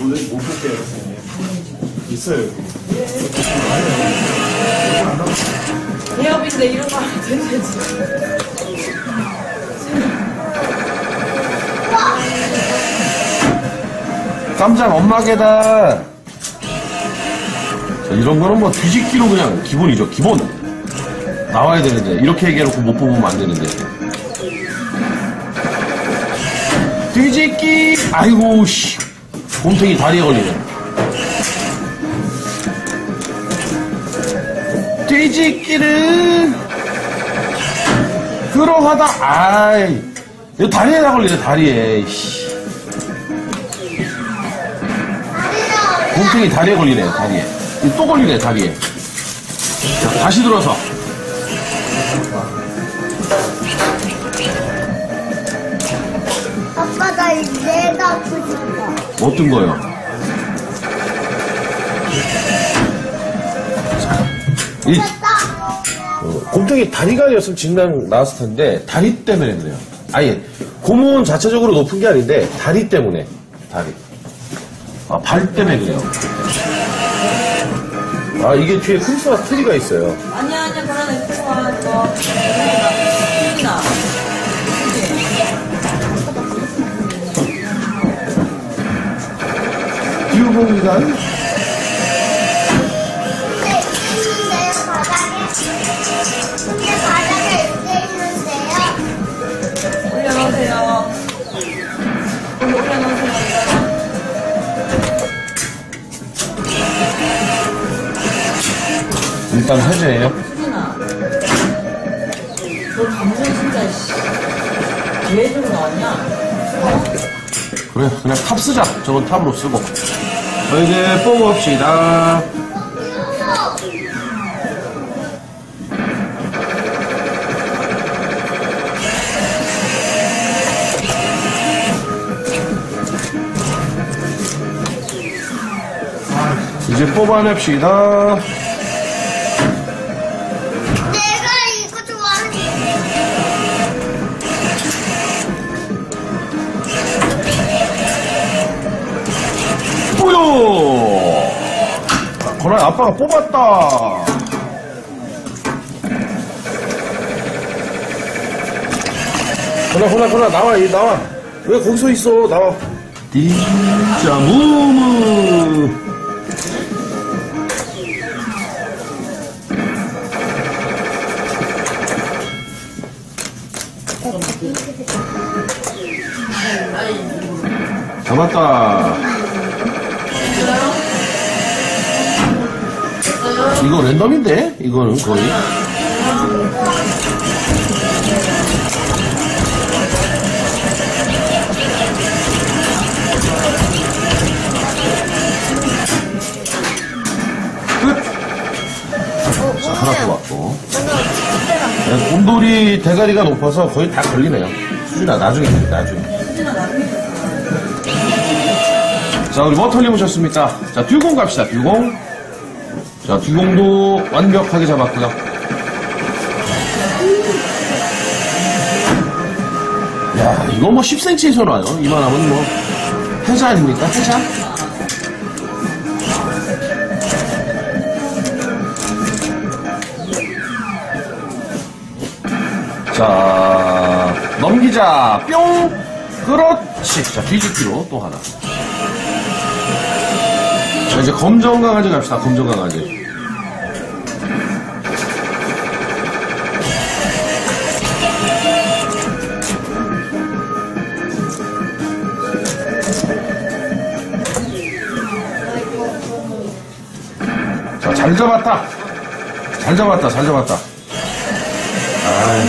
오늘 못 볼게요, 선생님. 있어요, 여기. 대업인데 이런 거 하면 되지. 깜짝 엄마게다. 자, 이런 거는 뭐 뒤집기로 그냥 기본이죠. 기본. 나와야 되는데. 이렇게 얘기해놓고 못 뽑으면 안 되는데. 뒤집기! 아이고, 씨. 곰탱이 다리에 걸리네. 뒤집기를 그러하다 아이 이거 다리에 다 걸리네 다리에 씨. 곰탱이 다리에 걸리네 다리에 또 걸리네 다리에 자, 다시 들어서 아빠 나 내가 아프 싶어. 어떤 거요? 이 됐다. 어, 곰탱이 다리가 아니었으면 진단 나왔을 텐데 다리 때문에 그래요. 아예 고문 자체적으로 높은 게 아닌데 다리 때문에 다리. 아 발 때문에 그래요. 아 이게 뒤에 크리스마스 트리가 있어요. 아니야, 아니야, 애 올려놓으세요. 일단 해제예요. 그래 그냥 탑 쓰자. 저건 탑으로 쓰고. 자, 이제 뽑읍시다. 이제 뽑아냅시다. 거라 아빠가 뽑았다. 거라 거라 거라 나와 이 나와. 왜 거기서 있어 나와. 진짜 무무. 잡았다. 이거 랜덤인데? 이거는 거의. 하나 더 왔고. 네, 곰돌이 대가리가 높아서 거의 다 걸리네요. 수준아, 나중에, 해, 나중에. 자, 우리 뭐 털리보셨습니까? 자, 듀공 갑시다, 듀공. 자, 듀공도 완벽하게 잡았고요. 야, 이거 뭐 10cm에서 나요. 이만하면 뭐, 해자 아닙니까? 해자? 자, 넘기자. 뿅! 그렇지. 자, 뒤집기로 또 하나. 자, 이제 검정 강아지 갑시다. 검정 강아지. 자, 잘 잡았다. 잘 잡았다. 잘 잡았다. 아,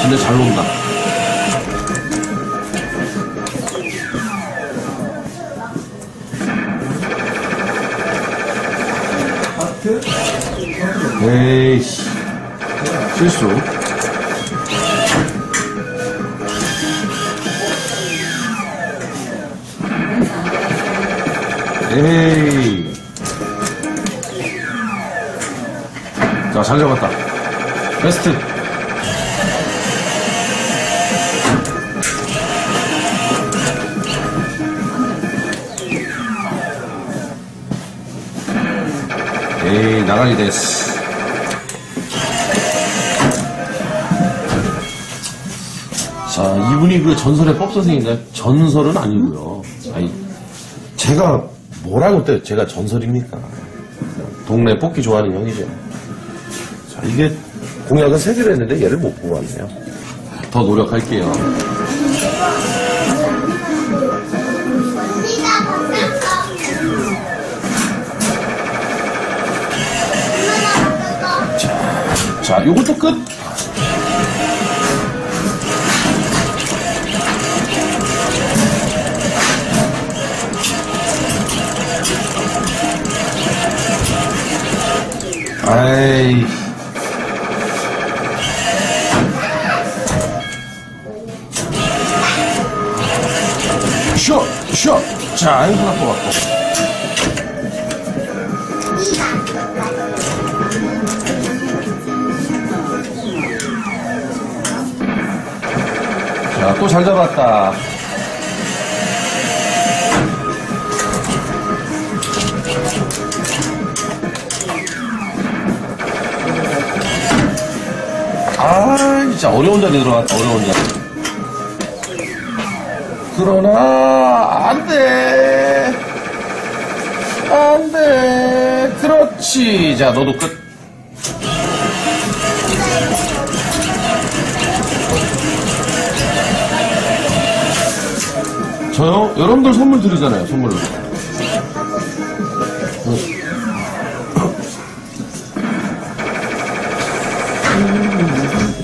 진짜 잘 논다. 에이씨. 실수. 에이. 자, 자, 잘 잡았다. 베스트. 에이, 나가리 됐어. 자, 이분이 그 전설의 법 선생인가요? 전설은 아니고요. 아니, 제가 뭐라고 또 제가 전설입니까? 동네 뽑기 좋아하는 형이죠. 자, 이게 공약은 세 개를 했는데 얘를 못 뽑았네요. 더 노력할게요. 요것도 끝. 아이. 쇼! 쇼! 자, 이거 하나 뽑았고. 자, 또잘 잡았다. 아, 진짜 어려운 자리 들어갔다, 어려운 자리. 그러나, 안 돼. 안 돼. 그렇지. 자, 너도 끝. 저요? 여러분들 선물 드리잖아요, 선물로.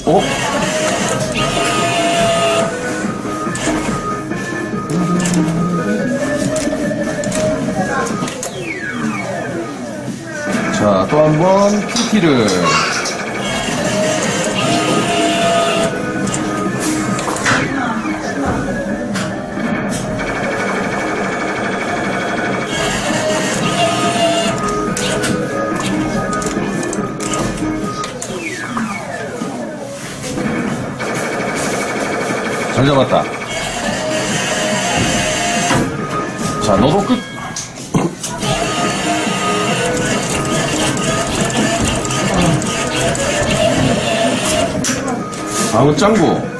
어? 자, 또 한번 PT를. 잘 잡았다. 자, 너도 끝. 다음은 짱구.